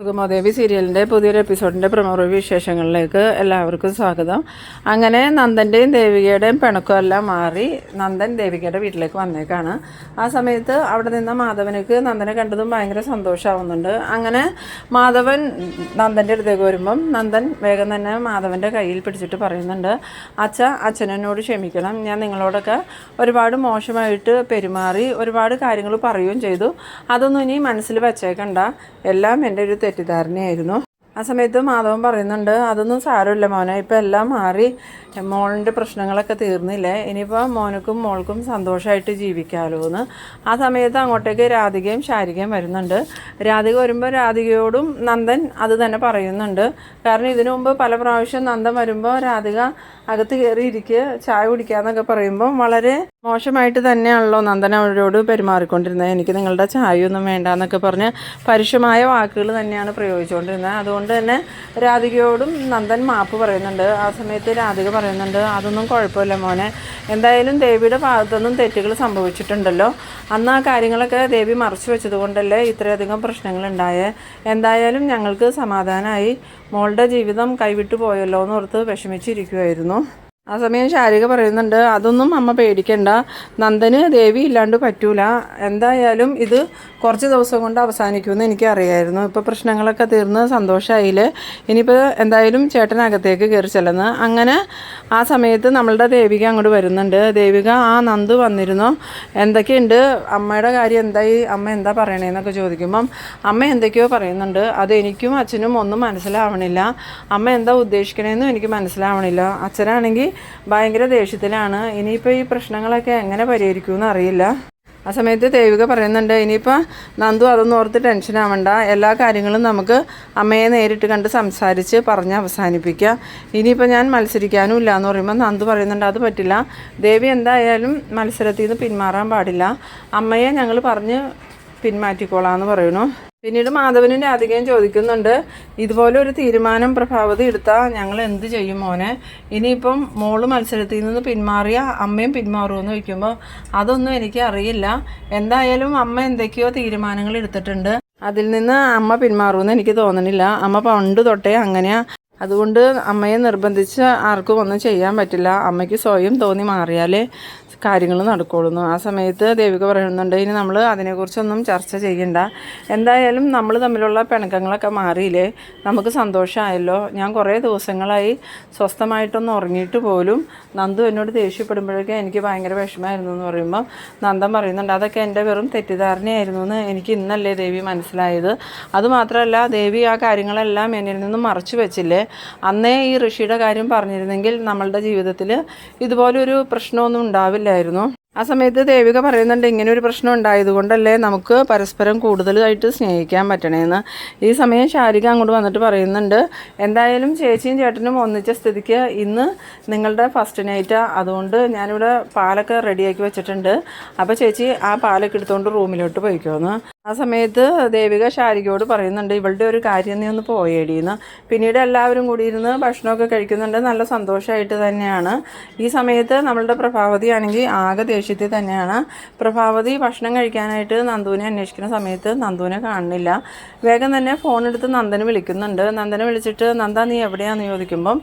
സുഗമാദേവി സീരിയലിന്റെ പുതിയൊരു എപ്പിസോഡിന്റെ പ്രമുഖ വിശേഷങ്ങളിലേക്ക് എല്ലാവർക്കും സ്വാഗതം. അങ്ങനെ നന്ദന്റെയും ദേവികയുടെയും പിണക്കം എല്ലാം മാറി നന്ദൻ ദേവികയുടെ വീട്ടിലേക്ക് വന്നേക്കാണ്. ആ സമയത്ത് അവിടെ നിന്ന മാധവനക്ക് നന്ദനെ കണ്ടതും ഭയങ്കര സന്തോഷമാവുന്നുണ്ട് അങ്ങനെ മാധവൻ നന്ദന്റെ അടുത്തേക്ക് വരുമ്പം നന്ദൻ വേഗം തന്നെ മാധവന്റെ കയ്യിൽ പിടിച്ചിട്ട് പറയുന്നുണ്ട് അച്ഛ അച്ഛനോട് ക്ഷമിക്കണം. ഞാൻ നിങ്ങളോടൊക്കെ ഒരുപാട് മോശമായിട്ട് പെരുമാറി ഒരുപാട് കാര്യങ്ങൾ പറയുകയും ചെയ്തു. അതൊന്നും ഇനി മനസ്സിൽ വെച്ചേക്കണ്ട. എല്ലാം എന്റെ ഒരു തെറ്റിദ്ധാരണയായിരുന്നു. ആ സമയത്ത് മാധവൻ പറയുന്നുണ്ട് അതൊന്നും സാരമില്ല മോനെ ഇപ്പം എല്ലാം മാറി. മോളിന്റെ പ്രശ്നങ്ങളൊക്കെ തീർന്നില്ലേ. ഇനിയിപ്പോൾ മോനക്കും മോൾക്കും സന്തോഷമായിട്ട് ജീവിക്കാമല്ലോ എന്ന് ആ സമയത്ത് അങ്ങോട്ടേക്ക് രാധികയും ശാരികയും വരുന്നുണ്ട്. രാധിക വരുമ്പോൾ രാധികയോടും നന്ദൻ അത് തന്നെ പറയുന്നുണ്ട്. കാരണം ഇതിനു മുമ്പ് പല പ്രാവശ്യം നന്ദൻ വരുമ്പോൾ രാധിക അകത്ത് കയറി ഇരിക്കുക ചായ കുടിക്കാന്നൊക്കെ പറയുമ്പോൾ വളരെ മോശമായിട്ട് തന്നെയാണല്ലോ നന്ദന അവരോട് പെരുമാറിക്കൊണ്ടിരുന്നത്. എനിക്ക് നിങ്ങളുടെ ചായയൊന്നും വേണ്ട എന്നൊക്കെ പറഞ്ഞ് പരുഷമായ വാക്കുകൾ തന്നെയാണ് പ്രയോഗിച്ചുകൊണ്ടിരുന്നത്. അതുകൊണ്ട് തന്നെ രാധികയോടും നന്ദൻ മാപ്പ് പറയുന്നുണ്ട്. ആ സമയത്ത് രാധിക പറയുന്നുണ്ട് അതൊന്നും കുഴപ്പമില്ല മോനെ. എന്തായാലും ദേവിയുടെ ഭാഗത്തൊന്നും തെറ്റുകൾ സംഭവിച്ചിട്ടുണ്ടല്ലോ. അന്ന് ആ കാര്യങ്ങളൊക്കെ ദേവി മറച്ചു വെച്ചത് കൊണ്ടല്ലേ ഇത്രയധികം പ്രശ്നങ്ങൾ ഉണ്ടായേ എന്തായാലും ഞങ്ങൾക്ക് സമാധാനമായി മോളുടെ ജീവിതം കൈവിട്ടു പോയല്ലോ എന്നോർത്ത് വിഷമിച്ചിരിക്കുമായിരുന്നു ആ സമയം ശാരിക പറയുന്നുണ്ട് അതൊന്നും അമ്മ പേടിക്കണ്ട. നന്ദന് ദേവി ഇല്ലാണ്ട് പറ്റൂല. എന്തായാലും ഇത് കുറച്ച് ദിവസം കൊണ്ട് അവസാനിക്കുമെന്ന് എനിക്കറിയായിരുന്നു. ഇപ്പോൾ പ്രശ്നങ്ങളൊക്കെ തീർന്ന് സന്തോഷമായില്ലേ ഇനിയിപ്പോൾ എന്തായാലും ചേട്ടനകത്തേക്ക് കയറി ചെല്ലുന്നത് അങ്ങനെ ആ സമയത്ത് നമ്മളുടെ ദേവിക അങ്ങോട്ട് വരുന്നുണ്ട്. ദേവിക ആ നന്ദു വന്നിരുന്നു? എന്തൊക്കെയുണ്ട്? അമ്മയുടെ കാര്യം എന്തായി? അമ്മ എന്താ പറയണേന്നൊക്കെ ചോദിക്കുമ്പം അമ്മ എന്തൊക്കെയോ പറയുന്നുണ്ട്. അത് എനിക്കും അച്ഛനും ഒന്നും മനസ്സിലാവണില്ല. അമ്മ എന്താ ഉദ്ദേശിക്കണേന്നും എനിക്ക് മനസ്സിലാവണില്ല. അച്ഛനാണെങ്കിൽ ഭയങ്കര ദേഷ്യത്തിലാണ്. ഇനിയിപ്പോൾ ഈ പ്രശ്നങ്ങളൊക്കെ എങ്ങനെ പരിഹരിക്കുമെന്ന് അറിയില്ല. ആ സമയത്ത് ദേവിക പറയുന്നുണ്ട് ഇനിയിപ്പോൾ നന്ദു അതൊന്നും ഓർത്ത് ടെൻഷൻ ആവണ്ട. എല്ലാ കാര്യങ്ങളും നമുക്ക് അമ്മയെ നേരിട്ട് കണ്ട് സംസാരിച്ച് പറഞ്ഞ് അവസാനിപ്പിക്കാം. ഇനിയിപ്പോൾ ഞാൻ മത്സരിക്കാനും ഇല്ല എന്ന് പറയുമ്പോൾ നന്ദു പറയുന്നുണ്ട് അത് പറ്റില്ല. ദേവി എന്തായാലും മത്സരത്തിൽ നിന്ന് പിന്മാറാൻ പാടില്ല. അമ്മയെ ഞങ്ങൾ പറഞ്ഞ് പിന്മാറ്റിക്കോളാം എന്ന് പറയുന്നു. പിന്നീട് മാധവനും രാധികയും ചോദിക്കുന്നുണ്ട് ഇതുപോലെ ഒരു തീരുമാനം പ്രഭാവതി എടുത്താൽ ഞങ്ങൾ എന്ത് ചെയ്യും മോനെ? ഇനിയിപ്പം മോൾ മത്സരത്തിൽ നിന്ന് പിന്മാറിയ അമ്മയും പിന്മാറുമെന്ന് ചോദിക്കുമ്പോൾ അതൊന്നും എനിക്ക് അറിയില്ല. എന്തായാലും അമ്മ എന്തൊക്കെയോ തീരുമാനങ്ങൾ എടുത്തിട്ടുണ്ട്. അതിൽ നിന്ന് അമ്മ പിന്മാറുമെന്ന് എനിക്ക് തോന്നണില്ല. അമ്മ പണ്ട് തൊട്ടേ അങ്ങനെയാ. അതുകൊണ്ട് അമ്മയെ നിർബന്ധിച്ച് ആർക്കും ഒന്നും ചെയ്യാൻ പറ്റില്ല. അമ്മയ്ക്ക് സ്വയം തോന്നി മാറിയാലേ കാര്യങ്ങൾ നടക്കുള്ളൂ ആ സമയത്ത് ദേവിക പറയുന്നുണ്ട് ഇനി നമ്മൾ അതിനെക്കുറിച്ചൊന്നും ചർച്ച ചെയ്യണ്ട. എന്തായാലും നമ്മൾ തമ്മിലുള്ള പിണക്കങ്ങളൊക്കെ മാറിയില്ലേ? നമുക്ക് സന്തോഷമായല്ലോ. ഞാൻ കുറേ ദിവസങ്ങളായി സ്വസ്ഥമായിട്ടൊന്നും ഉറങ്ങിയിട്ട് പോലും നന്ദു എന്നോട് ദേഷ്യപ്പെടുമ്പോഴൊക്കെ എനിക്ക് ഭയങ്കര വിഷമമായിരുന്നു എന്ന് പറയുമ്പോൾ നന്ദൻ പറയുന്നുണ്ട് അതൊക്കെ എന്റെ വെറും തെറ്റിദ്ധാരണയായിരുന്നു എന്ന് എനിക്ക് ഇന്നല്ലേ ദേവി മനസ്സിലായത്. അതുമാത്രമല്ല ദേവി ആ കാര്യങ്ങളെല്ലാം എന്നിൽ നിന്നും മറച്ചു വെച്ചില്ലേ? അന്നേ ഈ ഋഷിയുടെ കാര്യം പറഞ്ഞിരുന്നെങ്കിൽ നമ്മളുടെ ജീവിതത്തിൽ ഇതുപോലൊരു പ്രശ്നമൊന്നും ഉണ്ടാവില്ലായിരുന്നു. ആ സമയത്ത് ദേവിക പറയുന്നുണ്ട് ഇങ്ങനെ ഒരു പ്രശ്നം ഉണ്ടായതുകൊണ്ടല്ലേ നമുക്ക് പരസ്പരം കൂടുതലായിട്ട് സ്നേഹിക്കാൻ പറ്റണേന്ന്. ഈ സമയം ശാരിക അങ്ങോട്ട് വന്നിട്ട് പറയുന്നുണ്ട് എന്തായാലും ചേച്ചിയും ചേട്ടനും ഒന്നിച്ച സ്ഥിതിക്ക് ഇന്ന് നിങ്ങളുടെ ഫസ്റ്റ് നൈറ്റ് അതുകൊണ്ട് ഞാനിവിടെ പാലൊക്കെ റെഡിയാക്കി വെച്ചിട്ടുണ്ട്. അപ്പോൾ ചേച്ചി ആ പാലൊക്കെ എടുത്തുകൊണ്ട് റൂമിലോട്ട് പോയിക്കോന്ന്. ആ സമയത്ത് ദേവിക ശാരികയോട് പറയുന്നുണ്ട് ഇവളുടെ ഒരു കാര്യം നീ ഒന്ന് പോയേടിയെന്ന് പിന്നീട് എല്ലാവരും കൂടി ഇരുന്ന് ഭക്ഷണമൊക്കെ കഴിക്കുന്നുണ്ട്. നല്ല സന്തോഷമായിട്ട് തന്നെയാണ്. ഈ സമയത്ത് നമ്മളുടെ പ്രഭാവതി ആണെങ്കിൽ ആകെ ദേഷ്യത്തിൽ തന്നെയാണ്. പ്രഭാവതി ഭക്ഷണം കഴിക്കാനായിട്ട് നന്ദുവിനെ അന്വേഷിക്കുന്ന സമയത്ത് നന്ദുവിനെ കാണുന്നില്ല. വേഗം തന്നെ ഫോൺ എടുത്ത് നന്ദനെ വിളിക്കുന്നുണ്ട്. നന്ദനെ വിളിച്ചിട്ട് നന്ദ നീ എവിടെയാണെന്ന് ചോദിക്കുമ്പം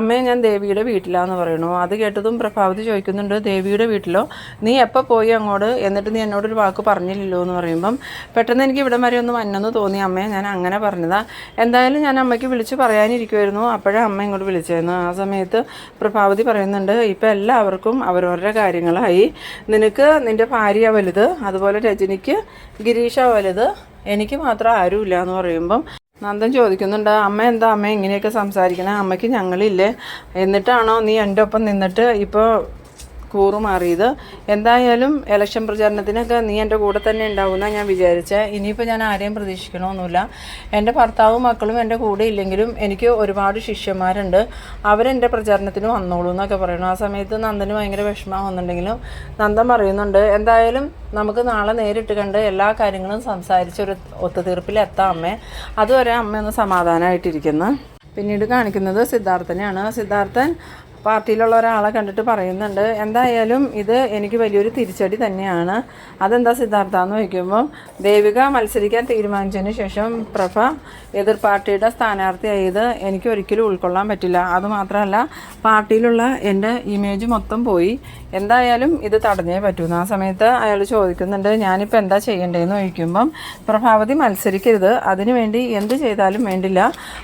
അമ്മയെ ഞാൻ ദേവിയുടെ വീട്ടിലാന്ന് പറയുന്നു. അത് കേട്ടതും പ്രഭാവതി ചോദിക്കുന്നുണ്ട് ദേവിയുടെ വീട്ടിലോ? നീ എപ്പോൾ പോയി അങ്ങോട്ട്? എന്നിട്ട് നീ എന്നോടൊരു വാക്ക് പറഞ്ഞില്ലല്ലോ എന്ന് പറയുമ്പം പെട്ടെന്ന് എനിക്ക് ഇവിടം വരെ ഒന്ന് വന്നെന്ന് തോന്നി. അമ്മയെ ഞാൻ അങ്ങനെ പറഞ്ഞതാ. എന്തായാലും ഞാൻ അമ്മയ്ക്ക് വിളിച്ച് പറയാനിരിക്കുമായിരുന്നു അപ്പോഴേ അമ്മ ഇങ്ങോട്ട് വിളിച്ചായിരുന്നു ആ സമയത്ത് പ്രഭാവതി പറയുന്നുണ്ട് ഇപ്പം എല്ലാവർക്കും അവരവരുടെ കാര്യങ്ങളായി. നിനക്ക് നിന്റെ ഭാര്യ വലുത് അതുപോലെ രജനിക്ക് ഗിരീഷ വലുത് എനിക്ക് മാത്രം ആരുമില്ല എന്ന് പറയുമ്പം നന്ദൻ ചോദിക്കുന്നുണ്ട് അമ്മ എന്താ? അമ്മ ഇങ്ങനെയൊക്കെ സംസാരിക്കണേ? അമ്മയ്ക്ക് ഞങ്ങളില്ലേ. എന്നിട്ടാണോ നീ എന്റെ ഒപ്പം നിന്നിട്ട് ഇപ്പോൾ കൂറുമാറിയത് എന്തായാലും ഇലക്ഷൻ പ്രചാരണത്തിനൊക്കെ നീ എന്റെ കൂടെ തന്നെ ഉണ്ടാവുമെന്നാണ് ഞാൻ വിചാരിച്ചത് ഇനിയിപ്പോൾ ഞാൻ ആരെയും പ്രതീക്ഷിക്കണമെന്നില്ല എന്റെ ഭർത്താവും മക്കളും എന്റെ കൂടെ ഇല്ലെങ്കിലും എനിക്ക് ഒരുപാട് ശിഷ്യന്മാരുണ്ട്. അവരെന്റെ പ്രചാരണത്തിന് വന്നോളൂ എന്നൊക്കെ പറയുന്നു ആ സമയത്ത് നന്ദന് ഭയങ്കര വിഷമമാവുന്നുണ്ടെങ്കിലും നന്ദൻ പറയുന്നുണ്ട് എന്തായാലും നമുക്ക് നാളെ നേരിട്ട് കണ്ട് എല്ലാ കാര്യങ്ങളും സംസാരിച്ച് ഒരു ഒത്തുതീർപ്പിലെത്താം അമ്മേ. അതുവരെ അമ്മയൊന്ന് സമാധാനമായിട്ടിരിക്കുന്നു പിന്നീട് കാണിക്കുന്നത് സിദ്ധാർത്ഥനെയാണ്. സിദ്ധാർത്ഥൻ പാർട്ടിയിലുള്ള ഒരാളെ കണ്ടിട്ട് പറയുന്നുണ്ട്. എന്തായാലും ഇത് എനിക്ക് വലിയൊരു തിരിച്ചടി തന്നെയാണ്. അതെന്താ സിദ്ധാർത്ഥ എന്ന് ചോദിക്കുമ്പം ദേവിക മത്സരിക്കാൻ തീരുമാനിച്ചതിന് ശേഷം പ്രഭ എതിർ പാർട്ടിയുടെ സ്ഥാനാർത്ഥിയായത് എനിക്ക് ഒരിക്കലും ഉൾക്കൊള്ളാൻ പറ്റില്ല. അതുമാത്രമല്ല പാർട്ടിയിലുള്ള എന്റെ ഇമേജ് മൊത്തം പോയി. എന്തായാലും ഇത് തടഞ്ഞേ പറ്റുന്നു ആ സമയത്ത് അയാൾ ചോദിക്കുന്നുണ്ട് ഞാനിപ്പോൾ എന്താ ചെയ്യേണ്ടതെന്ന് ചോദിക്കുമ്പം പ്രഭാവതി മത്സരിക്കരുത്. അതിനുവേണ്ടി എന്ത് ചെയ്താലും വേണ്ടില്ല.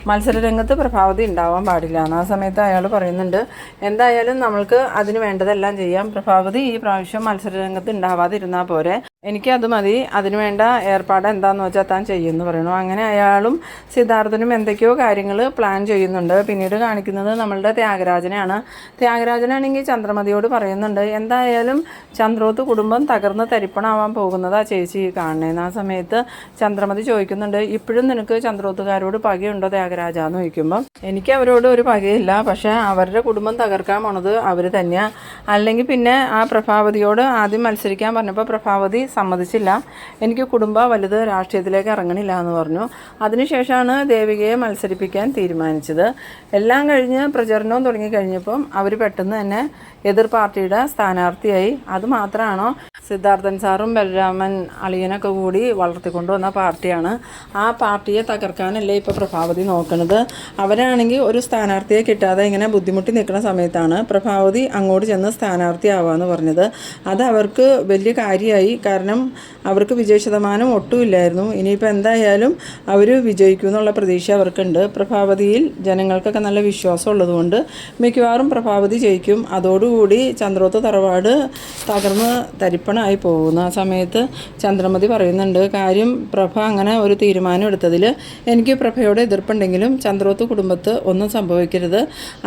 മത്സരരംഗത്ത് പ്രഭാവതി ഉണ്ടാവാൻ പാടില്ല. എന്ന് ആ സമയത്ത് അയാൾ പറയുന്നുണ്ട് എന്തായാലും നമ്മൾക്ക് അതിന് വേണ്ടതെല്ലാം ചെയ്യാം. പ്രഭാവതി ഈ പ്രാവശ്യം മത്സരരംഗത്ത് ഉണ്ടാവാതിരുന്നാൽ പോരെ. എനിക്ക് അത് മതി അതിനുവേണ്ട ഏർപ്പാട് എന്താണെന്ന് വെച്ചാൽ താൻ ചെയ്യുമെന്ന് പറയണു അങ്ങനെ അയാളും സിദ്ധാർത്ഥനും എന്തൊക്കെയോ കാര്യങ്ങൾ പ്ലാൻ ചെയ്യുന്നുണ്ട്. പിന്നീട് കാണിക്കുന്നത് നമ്മളുടെ ത്യാഗരാജനെയാണ്. ത്യാഗരാജനാണെങ്കിൽ ചന്ദ്രമതിയോട് പറയുന്നുണ്ട് എന്തായാലും ചന്ദ്രോത്ത് കുടുംബം തകർന്ന് തരിപ്പണാവാൻ പോകുന്നതാ ചേച്ചി കാണണേന്ന് ആ സമയത്ത് ചന്ദ്രമതി ചോദിക്കുന്നുണ്ട് ഇപ്പോഴും നിനക്ക് ചന്ദ്രോത്തുകാരോട് പകയുണ്ടോ ത്യാഗരാജ എന്ന് ചോദിക്കുമ്പം എനിക്ക് അവരോട് ഒരു പകയില്ല. പക്ഷേ അവരുടെ കുടുംബം തകർക്കാൻ പോണത് അവർ തന്നെയാണ് അല്ലെങ്കിൽ പിന്നെ ആ പ്രഭാവതിയോട് ആദ്യം മത്സരിക്കാൻ പറഞ്ഞപ്പോൾ പ്രഭാവതി സമ്മതിച്ചില്ല. എനിക്ക് കുടുംബ വലുത് രാഷ്ട്രീയത്തിലേക്ക് ഇറങ്ങണില്ല എന്ന് പറഞ്ഞു. അതിനുശേഷമാണ് ദേവികയെ മത്സരിപ്പിക്കാൻ തീരുമാനിച്ചത്. എല്ലാം കഴിഞ്ഞ് പ്രചരണവും തുടങ്ങിക്കഴിഞ്ഞപ്പം അവർ പെട്ടെന്ന് തന്നെ എതിർ പാർട്ടിയുടെ സ്ഥാനാർത്ഥിയായി. അതുമാത്രമാണോ സിദ്ധാർത്ഥൻ സാറും ബലരാമൻ അളിയനൊക്കെ കൂടി വളർത്തിക്കൊണ്ടുവന്ന പാർട്ടിയാണ്. ആ പാർട്ടിയെ തകർക്കാനല്ലേ ഇപ്പോൾ പ്രഭാവതി നോക്കുന്നത് അവരാണെങ്കിൽ ഒരു സ്ഥാനാർത്ഥിയെ കിട്ടാതെ ഇങ്ങനെ ബുദ്ധിമുട്ടി നിൽക്കുന്ന സമയത്താണ് പ്രഭാവതി അങ്ങോട്ട് ചെന്ന് സ്ഥാനാർത്ഥിയാവാന്ന് പറഞ്ഞത്. അത് അവർക്ക് വലിയ കാര്യമായി. കാരണം അവർക്ക് വിജയ ശതമാനം ഒട്ടുമില്ലായിരുന്നു ഇനിയിപ്പോൾ എന്തായാലും അവർ വിജയിക്കും എന്നുള്ള പ്രതീക്ഷ അവർക്കുണ്ട്. പ്രഭാവതിയിൽ ജനങ്ങൾക്കൊക്കെ നല്ല വിശ്വാസം ഉള്ളതുകൊണ്ട് മിക്കവാറും പ്രഭാവതി ജയിക്കും. അതോടുകൂടി ചന്ദ്രോത്ത് തറവാട് തകർന്ന് തരിപ്പണായി പോകുന്ന. ആ സമയത്ത് ചന്ദ്രമതി പറയുന്നുണ്ട് കാര്യം പ്രഭ അങ്ങനെ ഒരു തീരുമാനം എടുത്തതിൽ എനിക്ക് പ്രഭയോട് എതിർപ്പുണ്ടെങ്കിലും ചന്ദ്രോത്ത് കുടുംബത്ത് ഒന്നും സംഭവിക്കരുത്.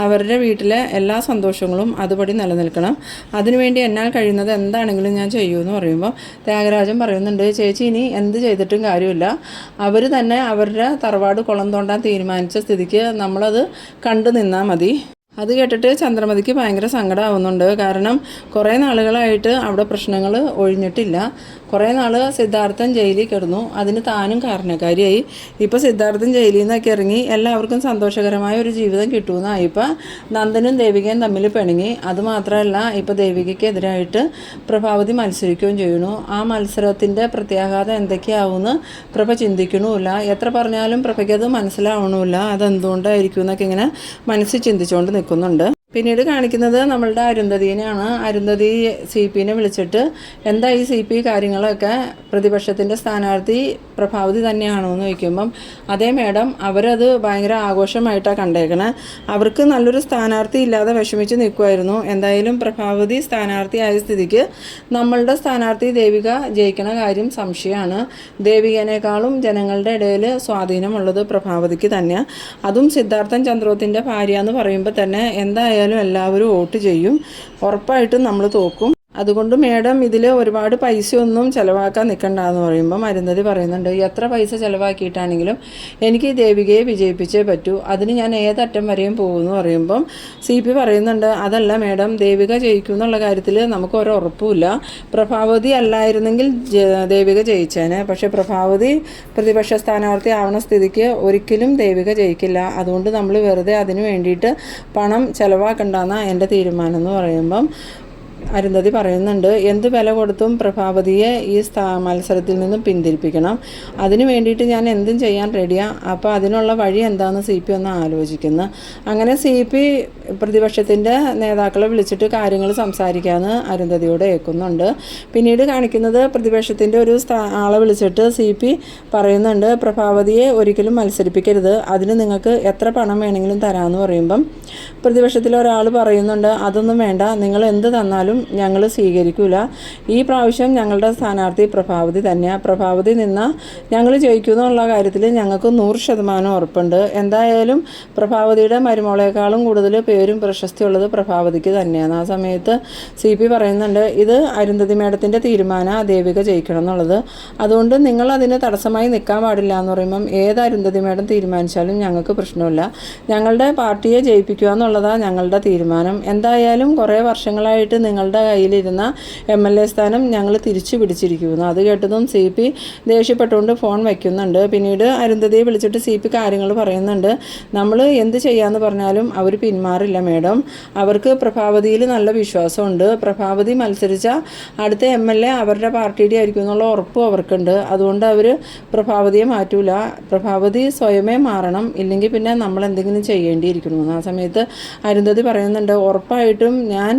അവരുടെ വീട്ടിലെ എല്ലാ സന്തോഷങ്ങളും അതുപടി നിലനിൽക്കണം. അതിനുവേണ്ടി എന്നാൽ കഴിയുന്നത് എന്താണെങ്കിലും ഞാൻ ചെയ്യൂ എന്ന് പറയുമ്പോൾ ത്യാഗരാജൻ പറയുന്നുണ്ട് ചേച്ചി ഇനി എന്ത് ചെയ്തിട്ടും കാര്യമില്ല. അവർ തന്നെ അവരുടെ തറവാട് കുളം തോണ്ടാൻ തീരുമാനിച്ച സ്ഥിതിക്ക് നമ്മളത് കണ്ടു നിന്നാൽ മതി. അത് കേട്ടിട്ട് ചന്ദ്രമതിക്ക് ഭയങ്കര സങ്കടമാവുന്നുണ്ട് കാരണം കുറേ നാളുകളായിട്ട് അവിടെ പ്രശ്നങ്ങൾ ഒഴിഞ്ഞിട്ടില്ല. കുറേ നാൾ സിദ്ധാർത്ഥൻ ജയിലിൽ കിടന്നു. അതിന് താനും കാരണക്കാരിയായി. ഇപ്പോൾ സിദ്ധാർത്ഥൻ ജയിലിൽ നിന്നൊക്കെ ഇറങ്ങി എല്ലാവർക്കും സന്തോഷകരമായ ഒരു ജീവിതം കിട്ടുമെന്നായി ഇപ്പം നന്ദനും ദേവികയും തമ്മിൽ പിണങ്ങി. അതുമാത്രമല്ല ഇപ്പോൾ ദേവികയ്ക്കെതിരായിട്ട് പ്രഭാവതി മത്സരിക്കുകയും ചെയ്യുന്നു. ആ മത്സരത്തിന്റെ പ്രത്യാഘാതം എന്തൊക്കെയാവുമെന്ന് പ്രഭ ചിന്തിക്കണമില്ല എത്ര പറഞ്ഞാലും പ്രഭയ്ക്കത് മനസ്സിലാവണമില്ല. അതെന്തുകൊണ്ടായിരിക്കും എന്നൊക്കെ ഇങ്ങനെ മനസ്സിൽ ചിന്തിച്ചുകൊണ്ട് നിൽക്കുന്നുണ്ട്. പിന്നീട് കാണിക്കുന്നത് നമ്മളുടെ അരുന്ധതിനെയാണ് അരുന്ധതി സി പിനെ വിളിച്ചിട്ട് എന്താ ഈ സി പി കാര്യങ്ങളൊക്കെ പ്രതിപക്ഷത്തിന്റെ സ്ഥാനാർത്ഥി പ്രഭാവതി തന്നെയാണോ എന്ന് ചോദിക്കുമ്പം അതേ മേഡം അവരത് ഭയങ്കര ആഘോഷമായിട്ടാണ് കണ്ടേക്കണേ. അവർക്ക് നല്ലൊരു സ്ഥാനാർത്ഥി ഇല്ലാതെ വിഷമിച്ച് നിൽക്കുമായിരുന്നു എന്തായാലും പ്രഭാവതി സ്ഥാനാർത്ഥിയായ സ്ഥിതിക്ക് നമ്മളുടെ സ്ഥാനാർത്ഥി ദേവിക ജയിക്കണ കാര്യം സംശയമാണ്. ദേവികനേക്കാളും ജനങ്ങളുടെ ഇടയിൽ സ്വാധീനമുള്ളത് പ്രഭാവതിക്ക് തന്നെയാണ് അതും സിദ്ധാർത്ഥൻ ചന്ദ്രോത്തിന്റെ ഭാര്യ എന്ന് പറയുമ്പോൾ തന്നെ എന്തായാലും എല്ലാവരും വോട്ട് ചെയ്യും. ഉറപ്പായിട്ടും നമ്മൾ തോക്കും. അതുകൊണ്ട് മേഡം ഇതിൽ ഒരുപാട് പൈസയൊന്നും ചിലവാക്കാൻ നിൽക്കണ്ട എന്ന് പറയുമ്പോൾ മരുന്നതി പറയുന്നുണ്ട് എത്ര പൈസ ചിലവാക്കിയിട്ടാണെങ്കിലും എനിക്ക് ദേവികയെ വിജയിപ്പിച്ചേ പറ്റൂ. അതിന് ഞാൻ ഏതറ്റം വരെയും പോകുമെന്ന് പറയുമ്പം സി പി പറയുന്നുണ്ട് അതല്ല മേഡം ദേവിക ജയിക്കും എന്നുള്ള കാര്യത്തിൽ നമുക്ക് ഒരു ഉറപ്പുമില്ല. പ്രഭാവതി അല്ലായിരുന്നെങ്കിൽ ദേവിക ജയിച്ചേനെ. പക്ഷേ പ്രഭാവതി പ്രതിപക്ഷ സ്ഥാനാർത്ഥി ആവണ സ്ഥിതിക്ക് ഒരിക്കലും ദേവിക ജയിക്കില്ല. അതുകൊണ്ട് നമ്മൾ വെറുതെ അതിന് വേണ്ടിയിട്ട് പണം ചിലവാക്കണ്ടെന്നാണ് എന്റെ തീരുമാനം എന്ന് പറയുമ്പം അരുന്ധതി പറയുന്നുണ്ട് എന്ത് വില കൊടുത്തും പ്രഭാവതിയെ ഈ സ്ഥാ മത്സരത്തിൽ നിന്നും പിന്തിരിപ്പിക്കണം. അതിന് വേണ്ടിയിട്ട് ഞാൻ എന്തും ചെയ്യാൻ റെഡിയാണ് അപ്പോൾ അതിനുള്ള വഴി എന്താണെന്ന് സി പി ഒന്ന് ആലോചിക്കുന്നു. അങ്ങനെ സി പി പ്രതിപക്ഷത്തിന്റെ നേതാക്കളെ വിളിച്ചിട്ട് കാര്യങ്ങൾ സംസാരിക്കാമെന്ന് അരുന്ധതിയോട് ഏൽക്കുന്നുണ്ട് പിന്നീട് കാണിക്കുന്നത് പ്രതിപക്ഷത്തിന്റെ ഒരു ആളെ വിളിച്ചിട്ട് സി പി പറയുന്നുണ്ട് പ്രഭാവതിയെ ഒരിക്കലും മത്സരിപ്പിക്കരുത്. അതിന് നിങ്ങൾക്ക് എത്ര പണം വേണമെങ്കിലും തരാമെന്ന് പറയുമ്പം പ്രതിപക്ഷത്തിലെ ഒരാൾ പറയുന്നുണ്ട് അതൊന്നും വേണ്ട. നിങ്ങൾ എന്ത് തന്നാലും ഞങ്ങൾ സ്വീകരിക്കില്ല ഈ പ്രാവശ്യം ഞങ്ങളുടെ സ്ഥാനാർത്ഥി പ്രഭാവതി തന്നെയാണ് പ്രഭാവതി നിന്ന് ഞങ്ങൾ ജയിക്കുന്നുള്ള കാര്യത്തിൽ ഞങ്ങൾക്ക് നൂറ് ശതമാനം ഉറപ്പുണ്ട്. എന്തായാലും പ്രഭാവതിയുടെ മരുമോളേക്കാളും കൂടുതൽ പേരും പ്രശസ്തിയുള്ളത് പ്രഭാവതിക്ക് തന്നെയാണ്. ആ സമയത്ത് സി പി പറയുന്നുണ്ട് ഇത് അരുന്ധതി മേഡത്തിന്റെ തീരുമാനം ദേവിക ജയിക്കണം എന്നുള്ളത്. അതുകൊണ്ട് നിങ്ങൾ അതിന് തടസ്സമായി നിൽക്കാൻ പാടില്ല എന്ന് പറയുമ്പം ഏത് അരുന്ധതി മേഡം തീരുമാനിച്ചാലും ഞങ്ങൾക്ക് പ്രശ്നമില്ല. ഞങ്ങളുടെ പാർട്ടിയെ ജയിപ്പിക്കുക എന്നുള്ളതാണ് ഞങ്ങളുടെ തീരുമാനം. എന്തായാലും കുറേ വർഷങ്ങളായിട്ട് നിങ്ങൾ ഞങ്ങളുടെ കയ്യിലിരുന്ന എം എൽ എ സ്ഥാനം ഞങ്ങൾ തിരിച്ചു പിടിച്ചിരിക്കുന്നു. അത് കേട്ടതും സി പി ദേഷ്യപ്പെട്ടുകൊണ്ട് ഫോൺ വയ്ക്കുന്നുണ്ട് പിന്നീട് അരുന്ധതിയെ വിളിച്ചിട്ട് സി പി കാര്യങ്ങൾ പറയുന്നുണ്ട്. നമ്മൾ എന്ത് ചെയ്യാമെന്ന് പറഞ്ഞാലും അവർ പിന്മാറില്ല മേഡം. അവർക്ക് പ്രഭാവതിയിൽ നല്ല വിശ്വാസമുണ്ട്. പ്രഭാവതി മത്സരിച്ച അടുത്ത എം എൽ എ അവരുടെ പാർട്ടിയുടെ ആയിരിക്കും എന്നുള്ള ഉറപ്പും അവർക്കുണ്ട്. അതുകൊണ്ട് അവർ പ്രഭാവതിയെ മാറ്റൂല. പ്രഭാവതി സ്വയമേ മാറണം. ഇല്ലെങ്കിൽ പിന്നെ നമ്മൾ എന്തെങ്കിലും ചെയ്യേണ്ടിയിരിക്കണമെന്ന് ആ സമയത്ത് അരുന്ധതി പറയുന്നുണ്ട് ഉറപ്പായിട്ടും ഞാൻ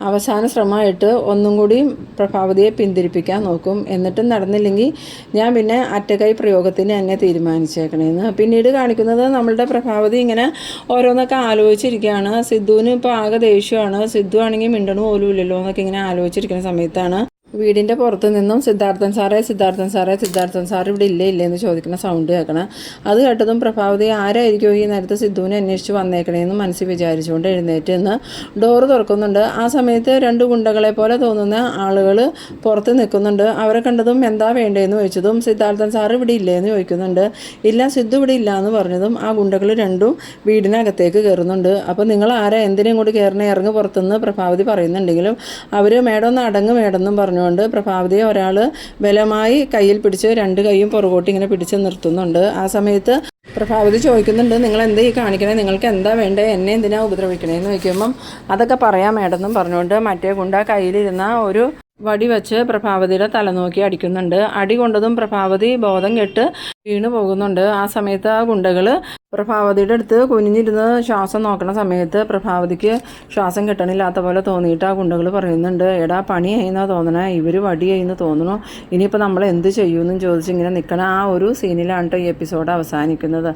അവസാന ശ്രമമായിട്ട് ഒന്നും കൂടി പ്രഭാവതിയെ പിന്തിരിപ്പിക്കാൻ നോക്കും. എന്നിട്ടും നടന്നില്ലെങ്കിൽ ഞാൻ പിന്നെ അറ്റകൈ പ്രയോഗത്തിന് എന്നെ തീരുമാനിച്ചേക്കണേന്ന്. പിന്നീട് കാണിക്കുന്നത് നമ്മളുടെ പ്രഭാവതി ഇങ്ങനെ ഓരോന്നൊക്കെ ആലോചിച്ചിരിക്കുകയാണ്. സിദ്ധുവിന് ഇപ്പോൾ ആകെ ദേഷ്യമാണ്. സിദ്ധു ആണെങ്കിൽ മിണ്ടണു പോലും ഇല്ലല്ലോ എന്നൊക്കെ ഇങ്ങനെ ആലോചിച്ചിരിക്കുന്ന സമയത്താണ് വീടിന്റെ പുറത്ത് നിന്നും സിദ്ധാർത്ഥൻ സാറേ സിദ്ധാർത്ഥൻ സാറേ സിദ്ധാർത്ഥൻ സാർ ഇവിടെ ഇല്ലേ ഇല്ലേ എന്ന് ചോദിക്കുന്ന സൗണ്ട് കേൾക്കണം. അത് കേട്ടതും പ്രഭാവതി ആരായിരിക്കും ഈ നേരത്തെ സിദ്ധുവിനെ അന്വേഷിച്ച് വന്നേക്കണേന്ന് മനസ്സിൽ വിചാരിച്ചുകൊണ്ട് എഴുന്നേറ്റ് നിന്ന് ഡോറ് തുറക്കുന്നുണ്ട്. ആ സമയത്ത് രണ്ട് ഗുണ്ടകളെ പോലെ തോന്നുന്ന ആളുകൾ പുറത്ത് നിൽക്കുന്നുണ്ട്. അവരെ കണ്ടതും എന്താ വേണ്ടതെന്ന് ചോദിച്ചതും സിദ്ധാർത്ഥൻ സാർ ഇവിടെ ഇല്ലേ എന്ന് ചോദിക്കുന്നുണ്ട്. ഇല്ല സിദ്ധു ഇവിടെ ഇല്ല എന്ന് പറഞ്ഞതും ആ ഗുണ്ടകൾ രണ്ടും വീടിനകത്തേക്ക് കയറുന്നുണ്ട്. അപ്പോൾ നിങ്ങൾ ആരാ എന്തിനും കൂടി കയറണേ ഇറങ്ങി പുറത്തുനിന്ന് പ്രഭാവതി പറയുന്നുണ്ടെങ്കിലും അവർ മേഡം ഒന്ന് അടങ്ങ് മേഡെന്നും പറഞ്ഞുകൊണ്ട് പ്രഭാവതിയെ ഒരാൾ ബലമായി കയ്യിൽ പിടിച്ച് രണ്ട് കൈയും പുറകോട്ട് ഇങ്ങനെ പിടിച്ച് നിർത്തുന്നുണ്ട്. ആ സമയത്ത് പ്രഭാവതി ചോദിക്കുന്നുണ്ട് നിങ്ങൾ എന്താ ഈ കാണിക്കണേ? നിങ്ങൾക്ക് എന്താ വേണ്ടേ? എന്നെ എന്തിനാ ഉപദ്രവിക്കണേ എന്ന് ചോദിക്കുമ്പം അതൊക്കെ പറയാം മേഡെന്നും പറഞ്ഞുകൊണ്ട് മറ്റേ ഗുണ്ട കയ്യിലിരുന്ന ഒരു വടി വെച്ച് പ്രഭാവതിയുടെ തലനോക്കി അടിക്കുന്നുണ്ട്. അടി കൊണ്ടതും പ്രഭാവതി ബോധം കെട്ട് വീണു പോകുന്നുണ്ട്. ആ സമയത്ത് ആ ഗുണ്ടകൾ പ്രഭാവതിയുടെ അടുത്ത് കുനിഞ്ഞിരുന്ന് ശ്വാസം നോക്കണ സമയത്ത് പ്രഭാവതിക്ക് ശ്വാസം കിട്ടണില്ലാത്ത പോലെ തോന്നിയിട്ട് ആ ഗുണ്ടകൾ പറയുന്നുണ്ട് എടാ പണി ചെയ്യുന്ന തോന്നണേ ഇവർ വടി ചെയ്യുന്ന തോന്നണു. ഇനിയിപ്പോൾ നമ്മൾ എന്ത് ചെയ്യുമെന്നും ചോദിച്ച് ഇങ്ങനെ നിൽക്കണ ആ ഒരു സീനിലാണ് ഈ എപ്പിസോഡ് അവസാനിക്കുന്നത്.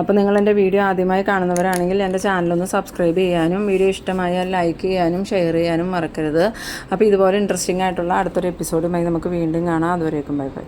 അപ്പോൾ നിങ്ങൾ എന്റെ വീഡിയോ ആദ്യമായി കാണുന്നവരാണെങ്കിൽ എന്റെ ചാനലൊന്ന് സബ്സ്ക്രൈബ് ചെയ്യാനും വീഡിയോ ഇഷ്ടമായാൽ ലൈക്ക് ചെയ്യാനും ഷെയർ ചെയ്യാനും മറക്കരുത്. അപ്പോൾ ഇതുപോലെ ഇൻട്രസ്റ്റിംഗ് ആയിട്ടുള്ള അടുത്തൊരു എപ്പിസോഡുമായി നമുക്ക് വീണ്ടും കാണാം. അതുവരേക്കും ബൈ ബൈ.